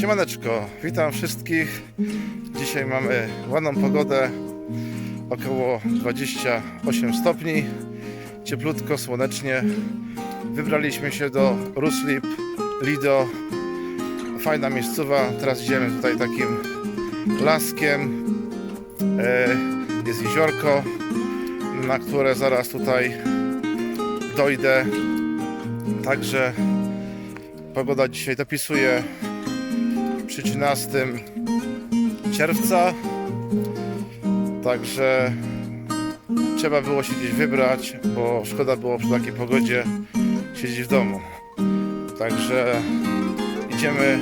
Siemaneczko, witam wszystkich. Dzisiaj mamy ładną pogodę, około 28 stopni, cieplutko, słonecznie. Wybraliśmy się do Ruslip, Lido. Fajna miejscowa, teraz idziemy tutaj takim laskiem. E, Jest jeziorko, na które zaraz tutaj dojdę. Także pogoda dzisiaj dopisuje przy 13 czerwca. Także trzeba było się gdzieś wybrać, bo szkoda było przy takiej pogodzie siedzieć w domu. Także idziemy.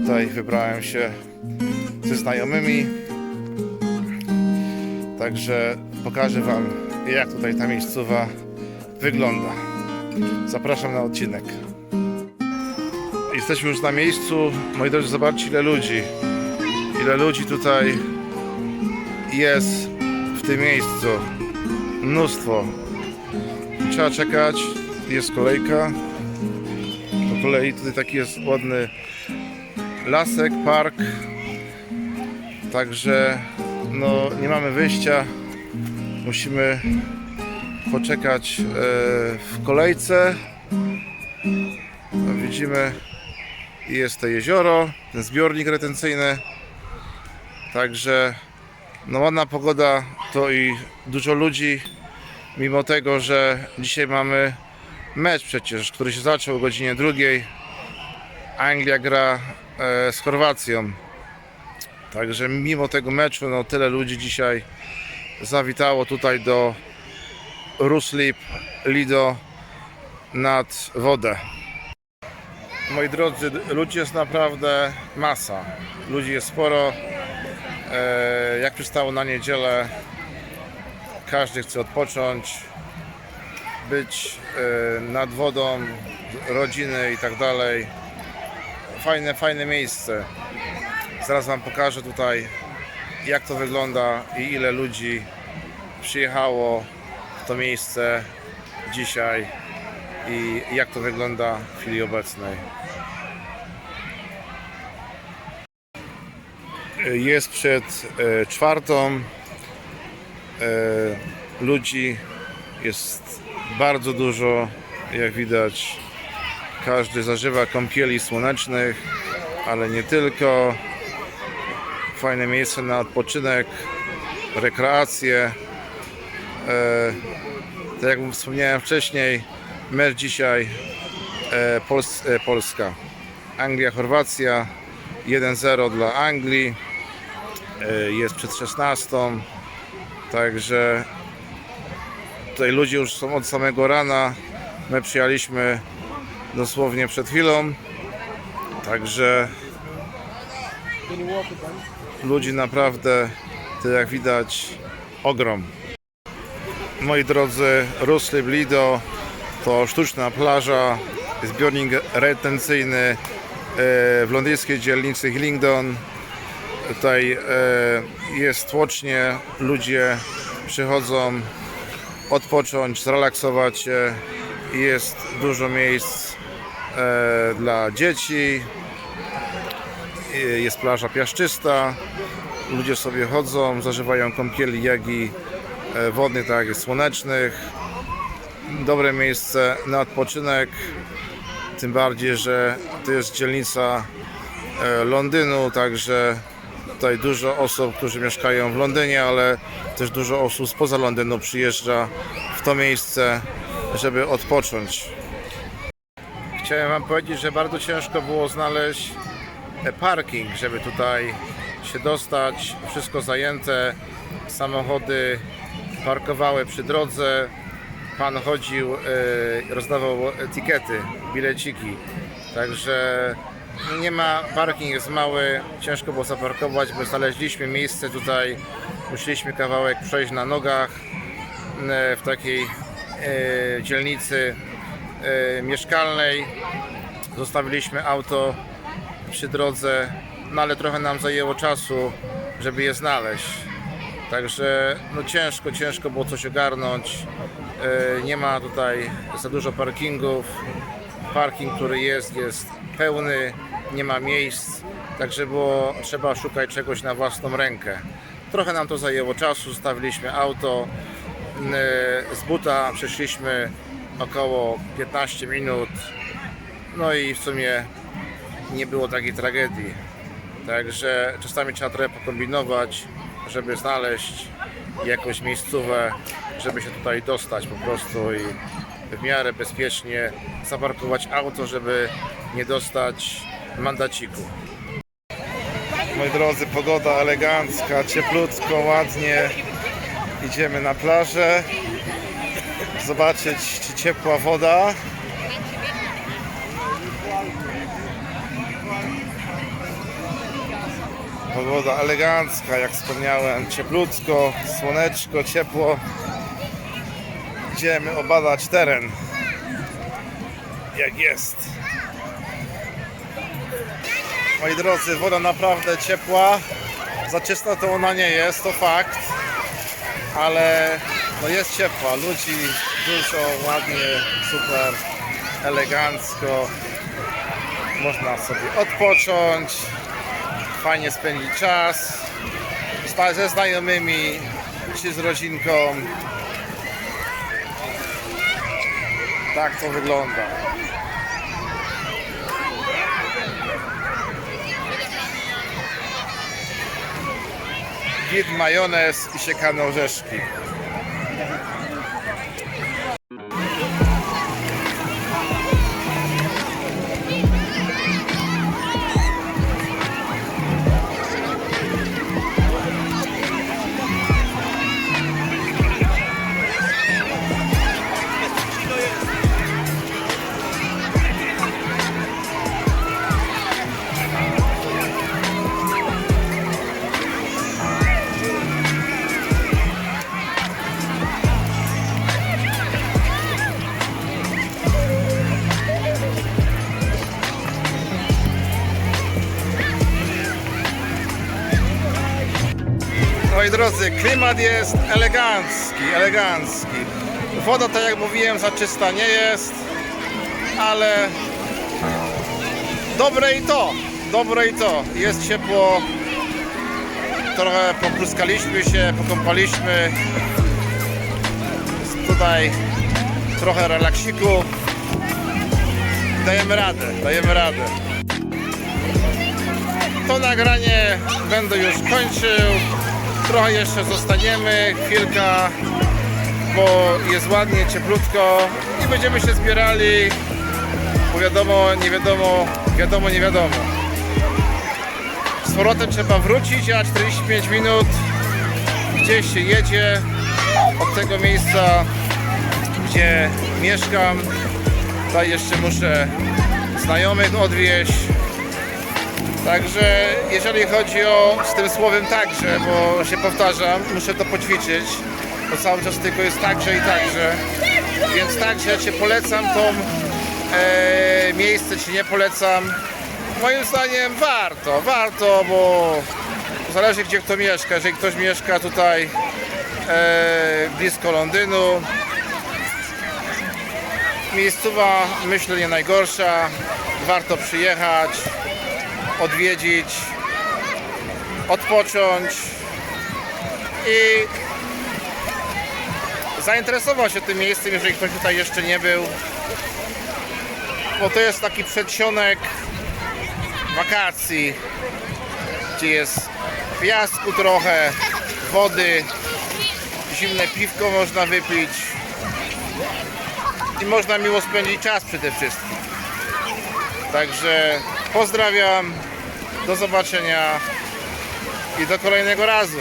Tutaj wybrałem się ze znajomymi. Także pokażę Wam, jak tutaj ta miejscowa wygląda. Zapraszam na odcinek. Jesteśmy już na miejscu. Moi drodzy, zobaczcie ile ludzi. Ile ludzi tutaj jest w tym miejscu. Mnóstwo. Trzeba czekać. Jest kolejka. Po kolei tutaj taki jest ładny lasek, park. Także no nie mamy wyjścia. Musimy poczekać e, w kolejce. No, widzimy jest to jezioro, ten zbiornik retencyjny. Także no ładna pogoda to i dużo ludzi. Mimo tego, że dzisiaj mamy mecz przecież, który się zaczął o godzinie drugiej. Anglia gra e, z Chorwacją. Także mimo tego meczu, no tyle ludzi dzisiaj zawitało tutaj do Ruslip Lido nad wodę. Moi drodzy, ludzi jest naprawdę masa. Ludzi jest sporo. E, jak przystało na niedzielę, każdy chce odpocząć, być e, nad wodą, rodziny i tak dalej. Fajne, fajne miejsce. Zaraz Wam pokażę tutaj, jak to wygląda i ile ludzi przyjechało w to miejsce dzisiaj i jak to wygląda w chwili obecnej. Jest przed e, czwartą. E, ludzi jest bardzo dużo, jak widać. Każdy zażywa kąpieli słonecznych, ale nie tylko. Fajne miejsce na odpoczynek, rekreację. E, tak jak wspomniałem wcześniej, mecz dzisiaj e, Pols e, Polska. Anglia, Chorwacja 1-0 dla Anglii. E, jest przed 16. Także tutaj ludzie już są od samego rana. My przyjechaliśmy dosłownie przed chwilą. Także ludzi naprawdę, to jak widać, ogrom. Moi drodzy, Ruslip Lido to sztuczna plaża, zbiornik retencyjny e, w londyńskiej dzielnicy Hillingdon. Tutaj e, jest tłocznie, ludzie przychodzą odpocząć, zrelaksować się. Jest dużo miejsc e, dla dzieci. Jest plaża piaszczysta. Ludzie sobie chodzą, zażywają kąpieli jak i e, wodnych, tak jak słonecznych dobre miejsce na odpoczynek. Tym bardziej, że to jest dzielnica e, Londynu, także tutaj dużo osób, którzy mieszkają w Londynie, ale też dużo osób spoza Londynu przyjeżdża w to miejsce, żeby odpocząć. Chciałem Wam powiedzieć, że bardzo ciężko było znaleźć e, parking, żeby tutaj się dostać. Wszystko zajęte, samochody parkowały przy drodze pan chodził, e, rozdawał etykiety, bileciki. Także nie ma, parking jest mały, ciężko było zaparkować, bo znaleźliśmy miejsce tutaj, musieliśmy kawałek przejść na nogach e, w takiej e, dzielnicy mieszkalnej. Zostawiliśmy auto przy drodze, no ale trochę nam zajęło czasu, żeby je znaleźć. Także no ciężko, ciężko było coś ogarnąć. E, Nie ma tutaj za dużo parkingów. Parking, który jest, jest pełny, nie ma miejsc, także było trzeba szukać czegoś na własną rękę. Trochę nam to zajęło czasu, zostawiliśmy auto, z buta przeszliśmy około 15 minut, no i w sumie nie było takiej tragedii. Także czasami trzeba trochę pokombinować, żeby znaleźć jakąś miejscówę, żeby się tutaj dostać po prostu i w miarę bezpiecznie zaparkować auto, żeby nie dostać mandaciku. Moi drodzy, pogoda elegancka, cieplutko, ładnie. Idziemy na plażę. Zobaczyć, czy ciepła woda. Pogoda elegancka, jak wspomniałem, cieplutko, słoneczko, ciepło. Idziemy obadać teren. Jak jest. Moi drodzy, woda naprawdę ciepła. Za czysta to ona nie jest, to fakt. Ale no jest ciepła, ludzi dużo, ładnie, super, elegancko. Można sobie odpocząć, fajnie spędzić czas ze znajomymi czy z rodzinką. Tak to wygląda. Git, majonez i siekane orzeszki. Moi drodzy, klimat jest elegancki, elegancki. Woda, tak jak mówiłem, za czysta nie jest, ale dobre i to, dobre i to. Jest ciepło, trochę popruskaliśmy się, pokąpaliśmy. Jest tutaj trochę relaksiku. Dajemy radę, dajemy radę. To nagranie będę już kończył. Trochę jeszcze zostaniemy, chwilka, bo jest ładnie, cieplutko i będziemy się zbierali, bo wiadomo, nie wiadomo, wiadomo, nie wiadomo. Z powrotem trzeba wrócić, a 45 minut gdzieś się jedzie od tego miejsca, gdzie mieszkam. Tutaj jeszcze muszę znajomych odwieźć. Także jeżeli chodzi o z tym słowem także, bo się powtarzam, muszę to poćwiczyć, bo cały czas tylko jest także i także. Więc także Cię polecam tą e, miejsce, czy nie polecam. Moim zdaniem warto, warto, bo zależy gdzie kto mieszka. Jeżeli ktoś mieszka tutaj e, blisko Londynu, miejscowa myślę nie najgorsza, warto przyjechać odwiedzić, odpocząć i zainteresował się tym miejscem, jeżeli ktoś tutaj jeszcze nie był. Bo to jest taki przedsionek wakacji, gdzie jest piasku trochę, wody, zimne piwko można wypić i można miło spędzić czas przede wszystkim. Także pozdrawiam, do zobaczenia i do kolejnego razu.